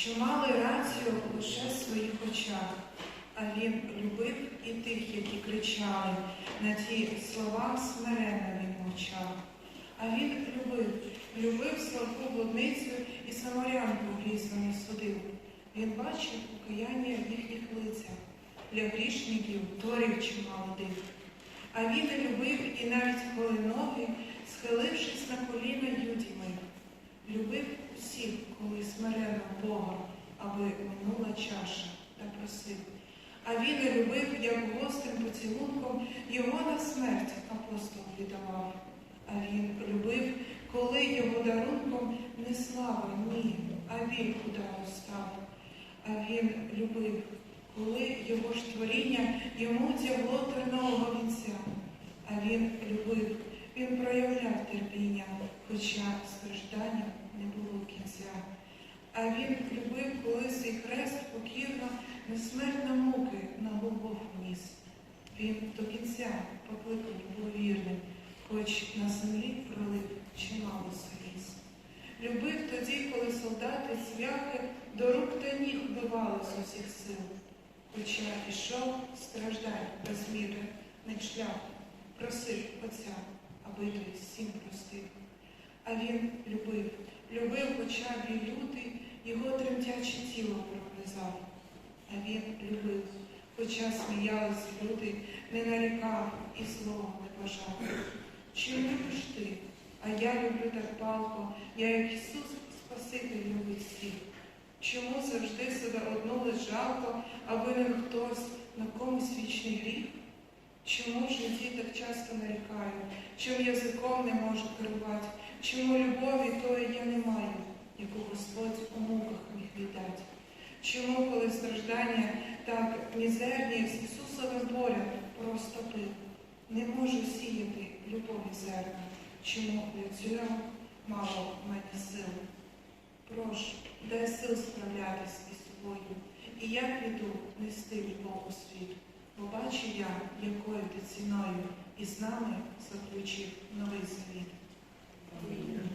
що мали рацію лише в своїх очах, а він любив і тих, які кричали, на ті слова смиренно він мовчав. А він любив, любив слабку блудницю і самарянку грізною судив. Він бачив покаяння в їхніх лицях, для грішників творив чимало див. А він любив і навіть коли ноги, схилившись на коліна юді мив. Любив усіх, коли смирено Бога, аби минула чаша та просив. А він і любив, як гостим поцілунком, його на смерть апостол віддавав. А він любив, коли його дарунком не слава, ні, а біль удару став. А він любив, коли його ж творіння йому тягло тернового вінця. А він любив, він проявляв терпіння, хоча страждання не було кінця. А він любив, коли свій хрест покірно несмертно муки на Голгофу ніс. Він до кінця покликав був вірним, хоч на землі пролив чимало сліз. Любив тоді, коли солдати цвяхи до рук та ніг вбивали з усіх сил. Хоча ішов страждань без міри, не шлях, просив Отця, аби той всім простив. А він любив, любив, біль лютий, його тремтяче тіло пронизав. А він любив, хоча сміялись люди, не нарікав і злого не бажав. Чи любиш ти? А я люблю так палко, я як Ісус Спаситель любить всіх. Чому завжди себе одну лиш жалко, а винен хтось на комусь вічний гріх? Чому в житті так часто нарікаю, чим язиком не можу керувати, чому любові тої я не маю, яку Господь у муках міг віддати? Чому, коли страждання так мізерні з Ісусовим поряд просто пив, не можу сіяти любові зерна, чому для цього мало в мене сил? Прошу, дай сил справлятись із собою, і я піду нести любов у світ, бо бачу я, якою ти ціною і з нами заключив новий завіт. Amen.